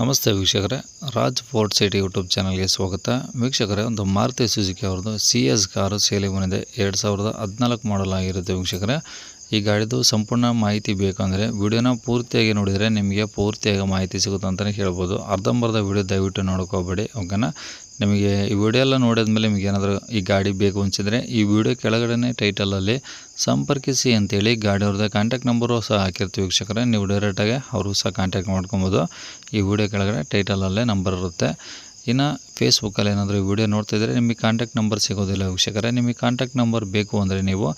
ನಮಸ್ತೆ ವೀಕ್ಷಕರೇ, Raj fort city YouTube ಚಾನಲ್ಗೆ ಸ್ವಾಗತ. ವೀಕ್ಷಕರೇ, ಒಂದು ಮಾರುತಿ ಸುಜುಕಿ ಅವ್ರದ್ದು ಸಿ ಎಸ್ ಕಾರು ಸೇಲಿಗೆ ಬಂದಿದೆ. ಎರಡು ಸಾವಿರದ ಹದಿನಾಲ್ಕು ಮಾಡಲ್ ಆಗಿರುತ್ತೆ ವೀಕ್ಷಕರೇ. ಈ ಗಾಡಿದು ಸಂಪೂರ್ಣ ಮಾಹಿತಿ ಬೇಕಂದರೆ ವಿಡಿಯೋನ ಪೂರ್ತಿಯಾಗಿ ನೋಡಿದರೆ ನಿಮಗೆ ಪೂರ್ತಿಯಾಗಿ ಮಾಹಿತಿ ಸಿಗುತ್ತೆ ಅಂತಲೇ ಹೇಳ್ಬೋದು. ಅರ್ಧಂಬರ್ಧ ವಿಡಿಯೋ ದಯವಿಟ್ಟು ನೋಡ್ಕೋಬೇಡಿ, ಓಕೆನಾ? ನಿಮಗೆ ಈ ವಿಡಿಯೋ ಎಲ್ಲ ನೋಡಿದ್ಮೇಲೆ ನಿಮಗೆ ಏನಾದರೂ ಈ ಗಾಡಿ ಬೇಕು ಅನಿಸಿದರೆ ಈ ವಿಡಿಯೋ ಕೆಳಗಡೆ ಟೈಟಲಲ್ಲಿ ಸಂಪರ್ಕಿಸಿ ಅಂತೇಳಿ ಗಾಡಿ ಅವ್ರದ್ದು ಕಾಂಟ್ಯಾಕ್ಟ್ ನಂಬರು ಸಹ ಹಾಕಿರ್ತೀವಿ ವೀಕ್ಷಕರ. ನೀವು ಡೈರೆಕ್ಟಾಗಿ ಅವರು ಸಹ ಕಾಂಟ್ಯಾಕ್ಟ್ ಮಾಡ್ಕೊಬೋದು. ಈ ವಿಡಿಯೋ ಕೆಳಗಡೆ ಟೈಟಲಲ್ಲೇ ನಂಬರ್ ಇರುತ್ತೆ. ಇನ್ನು ಫೇಸ್ಬುಕ್ಕಲ್ಲಿ ಏನಾದರೂ ವಿಡಿಯೋ ನೋಡ್ತಿದ್ರೆ ನಿಮಗೆ ಕಾಂಟ್ಯಾಕ್ಟ್ ನಂಬರ್ ಸಿಗೋದಿಲ್ಲ ವೀಕ್ಷಕರೇ. ನಿಮಗೆ ಕಾಂಟ್ಯಾಕ್ಟ್ ನಂಬರ್ ಬೇಕು ಅಂದರೆ ನೀವು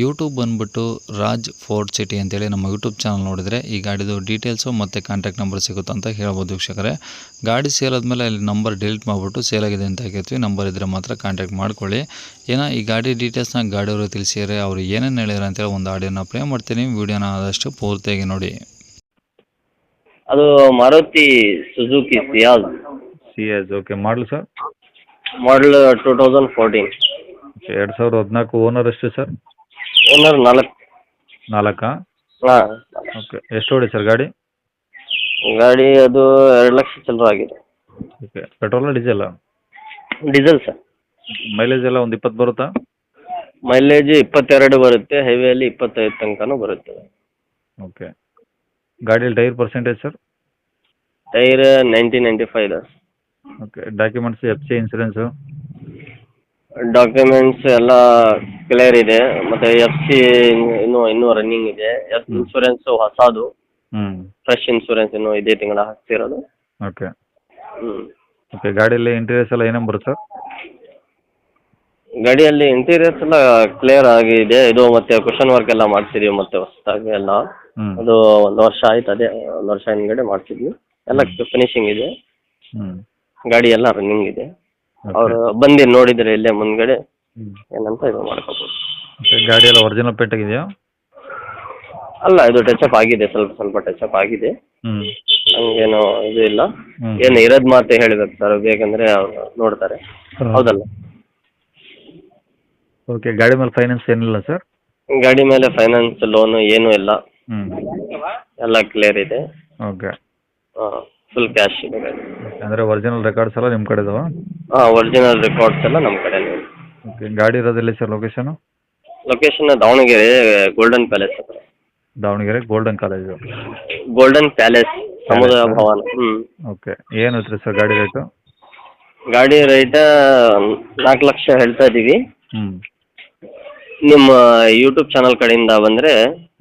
ಯೂಟ್ಯೂಬ್ ಬಂದುಬಿಟ್ಟು ರಾಜ್ ಫೋರ್ಟ್ ಸಿಟಿ ಅಂತೇಳಿ ನಮ್ಮ ಯೂಟ್ಯೂಬ್ ಚಾನಲ್ ನೋಡಿದರೆ ಈ ಗಾಡಿದು ಡೀಟೇಲ್ಸು ಮತ್ತು ಕಾಂಟ್ಯಾಕ್ಟ್ ನಂಬರ್ ಸಿಗುತ್ತೆ ಅಂತ ಹೇಳ್ಬೋದು ವೀಕ್ಷಕರೇ. ಗಾಡಿ ಸೇಲ್ ಆದಮೇಲೆ ಅಲ್ಲಿ ನಂಬರ್ ಡಿಲೀಟ್ ಮಾಡಿಬಿಟ್ಟು ಸೇಲ್ ಆಗಿದೆ ಅಂತ ಹಾಕಿರ್ತೀವಿ ನಂಬರ್ ಇದ್ದರೆ ಮಾತ್ರ ಕಾಂಟ್ಯಾಕ್ಟ್ ಮಾಡ್ಕೊಳ್ಳಿ. ಏನೋ ಈ ಗಾಡಿ ಡೀಟೇಲ್ಸ್ನ ಗಾಡಿಯವರು ತಿಳಿಸಿದರೆ ಅವರು ಏನೇನು ಹೇಳಿದ್ರು ಅಂತೇಳಿ ಒಂದು ಆಡಿಯೋನ ಪ್ಲೇ ಮಾಡ್ತೀನಿ. ವೀಡಿಯೋನ ಆದಷ್ಟು ಪೂರ್ತಿಯಾಗಿ ನೋಡಿ. ಅದು Maruti Suzuki Ciaz C S okay ಮಾಡಲು sir model two thousand fourteen ಎರಡು ಸಾವಿರದ ಹದಿನಾಲ್ಕು ಓನರ್ ಎಷ್ಟು ಸರ್ ಓನರ್ ನಾಲ್ಕು. ನಾಲ್ಕಾ? ಹಾಂ. ಓಕೆ ಎಷ್ಟು ಓಡಿ ಸರ್ ಗಾಡಿ? ಗಾಡಿ ಅದು ಎರಡು ಲಕ್ಷ ಚಿಲ್ಲರೆ ಆಗಿದೆ. Okay petrol diesel diesel sir mileage ಎಲ್ಲ ಒಂದು ಇಪ್ಪತ್ತು ಬರುತ್ತಾ? ಮೈಲೇಜ್ ಇಪ್ಪತ್ತೆರಡು ಬರುತ್ತೆ ಹೈವೇಲಿ ಇಪ್ಪತ್ತೈದು ತನಕನೂ ಬರುತ್ತೆ. ಓಕೆ ಗಾಡಿಯಲ್ಲಿ tyre percentage sir tyre ninety ninety five ಇದೆ okay documents F C insurance documents ಎಲ್ಲ ಕ್ಲಿಯರ್ ಇದೆ. ಮತ್ತೆ ಎಫ್ ಸಿ ಇನ್ನೂ ಇನ್ನೂ ರನ್ನಿಂಗ್ ಇದೆ. ಎಫ್ ಇನ್ಸೂರೆನ್ಸ್ ಹೊಸದು. ಹ್ಮ್. ಫ್ರೆಶ್ ಇನ್ಶೂರೆನ್ಸ್ ಇನ್ನು ಇದೇ ತಿಂಗಳ ಹಾಕ್ತಿರೋದು ಓಕೆ ಹ್ಮ್. ಓಕೆ ಗಾಡಿಯಲ್ಲಿ ಇಂಟೀರಿಯರ್ಸ್ ಎಲ್ಲ ಏನೇನು ಬರುತ್ತೆ? ಸರ್ ಗಾಡಿಯಲ್ಲಿ ಇಂಟೀರಿಯರ್ಸ್ ಎಲ್ಲ ಕ್ಲಿಯರ್ ಆಗಿದೆ. ಇದು ಮತ್ತೆ ಕ್ವಶನ್ ವರ್ಕ್ ಎಲ್ಲ ಮಾಡ್ತಿದೀವಿ ಮತ್ತೆ ಹೊಸದಾಗಿ ಎಲ್ಲ. ಅದು ಒಂದು ವರ್ಷ ಆಯ್ತು ಅದೇ ಒಂದು ವರ್ಷ ಹಿಂದ್ಗಡೆ ಮಾಡ್ತಿದ್ವಿ ಎಲ್ಲ ಫಿನಿಶಿಂಗ್ ಇದೆ. ಹ್ಞೂ ಗಾಡಿ ಎಲ್ಲ ರನ್ನಿಂಗ್ ಇದೆ. ಅವರು ಬಂದು ನೋಡಿದರೆ ಇಲ್ಲೇ ಮುಂದ್ಗಡೆ ಏನಂತ ಇದು ಮಾಡ್ಕೋಬೋದು. ಓಕೆ ಗಾಡಿ ಎಲ್ಲ ಒರಿಜಿನಲ್ ಪೇಂಟ್ ಆಗಿದೆಯಾ? ಅಲ್ಲ ಇದು ಟಚ್ ಅಪ್ ಆಗಿದೆ ಸ್ವಲ್ಪ ಸ್ವಲ್ಪ ಟಚ್ ಅಪ್ ಆಗಿದೆ. ಹ್ಞೂ ಹಂಗೇನು ಇದು ಇಲ್ಲ. ಏನು ಇರೋದ್ ಮಾತೇ ಹೇಳ್ಬೇಕು ಸರ್ ಬೇಕಂದ್ರೆ ಅವ್ರು ನೋಡ್ತಾರೆ. ಹೌದಲ್ಲ? ಓಕೆ ಗಾಡಿ ಮೇಲೆ ಫೈನಾನ್ಸ್ ಏನಿಲ್ಲ ಸರ್ ಗಾಡಿ ಮೇಲೆ ಫೈನಾನ್ಸ್ ಲೋನ್ ಏನು ಇಲ್ಲ. ಹ್ಞೂ ಎಲ್ಲ ಕ್ಲಿಯರ್ ಇದೆ. ಓಕೆ ಫುಲ್ ಕ್ಯಾಶ್ ಅಂದರೆ ಒರಿಜಿನಲ್ ರೆಕಾರ್ಡ್ಸ್ ಎಲ್ಲ ನಿಮ್ಮ ಕಡೆ ಇದಾವಾ ಹಾಂ ಒರಿಜಿನಲ್ ರೆಕಾರ್ಡ್ಸ್ ಎಲ್ಲ ನಮ್ಮ ಕಡೆ ಇದೆ ಓಕೆ ಗಾಡಿ ಇರೋದಿಲ್ಲ sir location location Davanagere golden palace ಹತ್ರ. Davanagere golden college golden palace ಸಮುದಾಯ ಭವನ ಹ್ಞೂ ಓಕೆ ಏನು ಐತ್ರಿ ಸರ್ ಗಾಡಿ ರೇಟು ಗಾಡಿ ರೇಟ್ ನಾಲ್ಕು ಲಕ್ಷ ಹೇಳ್ತಾ ಇದ್ದೀವಿ ಹ್ಞೂ ನಿಮ್ಮ ಯೂಟ್ಯೂಬ್ ಚಾನಲ್ ಕಡೆಯಿಂದ ಬಂದರೆ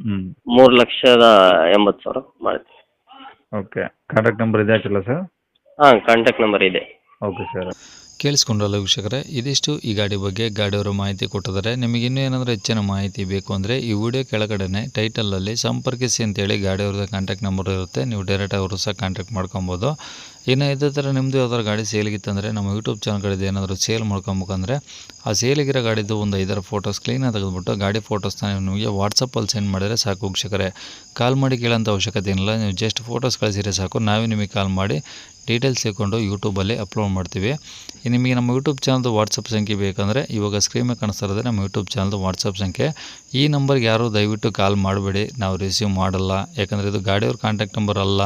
ಹ್ಞೂ ಮೂರು ಲಕ್ಷದ ಎಂಬತ್ತು ಸಾವಿರ ಮಾಡ್ತೀವಿ ಓಕೆ ಕಾಂಟ್ಯಾಕ್ಟ್ ನಂಬರ್ ಇದೆ ಹಾಕಿಲ್ಲ ಸರ್ ಹಾಂ ಕಾಂಟ್ಯಾಕ್ಟ್ ನಂಬರ್ ಇದೆ. ಓಕೆ ಸರ್ ಕೇಳಿಸ್ಕೊಂಡ್ರಲ್ಲ ವೀಕ್ಷಕರೇ ಇದಿಷ್ಟು ಈ ಗಾಡಿ ಬಗ್ಗೆ ಗಾಡಿಯವರು ಮಾಹಿತಿ ಕೊಟ್ಟಿದ್ದಾರೆ. ನಿಮಗೆ ಇನ್ನೂ ಏನಾದರೂ ಹೆಚ್ಚಿನ ಮಾಹಿತಿ ಬೇಕು ಅಂದರೆ ಈ ವಿಡಿಯೋ ಕೆಳಗಡೆ ಟೈಟಲಲ್ಲಿ ಸಂಪರ್ಕಿಸಿ ಅಂತೇಳಿ ಗಾಡಿಯವ್ರದ್ದು ಕಾಂಟ್ಯಾಕ್ಟ್ ನಂಬರ್ ಇರುತ್ತೆ. ನೀವು ಡೈರೆಕ್ಟ್ ಅವರು ಸಹ ಕಾಂಟ್ಯಾಕ್ಟ್ ಮಾಡ್ಕೊಬೋದು. ಇನ್ನು ಇದೇ ಥರ ನಿಮ್ಮದು ಯಾವ್ದಾದ್ರು ಗಾಡಿ ಸೇಲಿಗಿತ್ತಂದರೆ ನಮ್ಮ ಯೂಟ್ಯೂಬ್ ಚಾನಲ್ ಕಡೆದು ಏನಾದರೂ ಸೇಲ್ ಮಾಡ್ಕೊಬೇಕಂದ್ರೆ ಆ ಸೇಲಿಗಿರೋ ಗಾಡಿದು ಒಂದು ಐದಾರು ಫೋಟೋಸ್ ಕ್ಲೀನಾಗಿ ತೆಗೆದುಬಿಟ್ಟು ಗಾಡಿ ಫೋಟೋಸ್ನ ನಿಮಗೆ ವಾಟ್ಸಪ್ಪಲ್ಲಿ ಸೆಂಡ್ ಮಾಡಿದರೆ ಸಾಕು ವೀಕ್ಷಕರೇ. ಕಾಲ್ ಮಾಡಿ ಕೇಳೋಂಥ ಅವಶ್ಯಕತೆ ಏನಿಲ್ಲ, ನೀವು ಜಸ್ಟ್ ಫೋಟೋಸ್ ಕಳಿಸಿದ್ರೆ ಸಾಕು. ನಾವೇ ನಿಮಗೆ ಕಾಲ್ ಮಾಡಿ ಡೀಟೇಲ್ಸ್ ತಿಳ್ಕೊಂಡು ಯೂಟ್ಯೂಬಲ್ಲಿ ಅಪ್ಲೋಡ್ ಮಾಡ್ತೀವಿ. ನಿಮಗೆ ನಮ್ಮ ಯೂಟ್ಯೂಬ್ ಚಾನಲ್ದು ವಾಟ್ಸಪ್ ಸಂಖ್ಯೆ ಬೇಕಂದರೆ ಇವಾಗ ಸ್ಕ್ರೀನ್ ಮೇಲೆ ಕಾಣಿಸ್ತಾ ಇರೋದೇ ನಮ್ಮ ಯೂಟ್ಯೂಬ್ ಚಾನಲ್ದು ವಾಟ್ಸಪ್ ಸಂಖ್ಯೆ. ಈ ನಂಬರ್ಗೆ ಯಾರೂ ದಯವಿಟ್ಟು ಕಾಲ್ ಮಾಡಬೇಡಿ. ನಾವು ರಿಸೀವ್ ಮಾಡಲ್ಲ. ಯಾಕಂದರೆ ಇದು ಗಾಡಿಯವ್ರ ಕಾಂಟ್ಯಾಕ್ಟ್ ನಂಬರ್ ಅಲ್ಲ.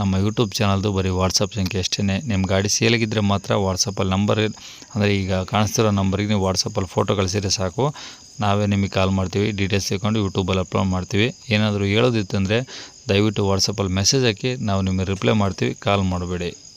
ನಮ್ಮ ಯೂಟ್ಯೂಬ್ ಚಾನಲ್ದು ಬರೀ ವಾಟ್ಸಪ್ ಸಂಖ್ಯೆ ಅಷ್ಟೇ ನಿಮ್ಮ ಗಾಡಿ ಸೇಲಿಗಿದ್ರೆ ಮಾತ್ರ ವಾಟ್ಸಪ್ಪಲ್ಲಿ ನಂಬರ್ ಅಂದರೆ ಈಗ ಕಾಣಿಸ್ತಿರೋ ನಂಬರಿಗೆ ನೀವು ವಾಟ್ಸಪ್ಪಲ್ಲಿ ಫೋಟೋ ಕಳಿಸಿದ್ರೆ ಸಾಕು. ನಾವೇ ನಿಮಗೆ ಕಾಲ್ ಮಾಡ್ತೀವಿ, ಡೀಟೇಲ್ಸ್ ತಗೊಂಡು ಯೂಟ್ಯೂಬಲ್ಲಿ ಅಪ್ಲೋಡ್ ಮಾಡ್ತೀವಿ. ಏನಾದರೂ ಹೇಳೋದಿತ್ತಂದರೆ ದಯವಿಟ್ಟು ವಾಟ್ಸಪ್ಪಲ್ಲಿ ಮೆಸೇಜ್ ಹಾಕಿ, ನಾವು ನಿಮಗೆ ರಿಪ್ಲೈ ಮಾಡ್ತೀವಿ. ಕಾಲ್ ಮಾಡಬೇಡಿ.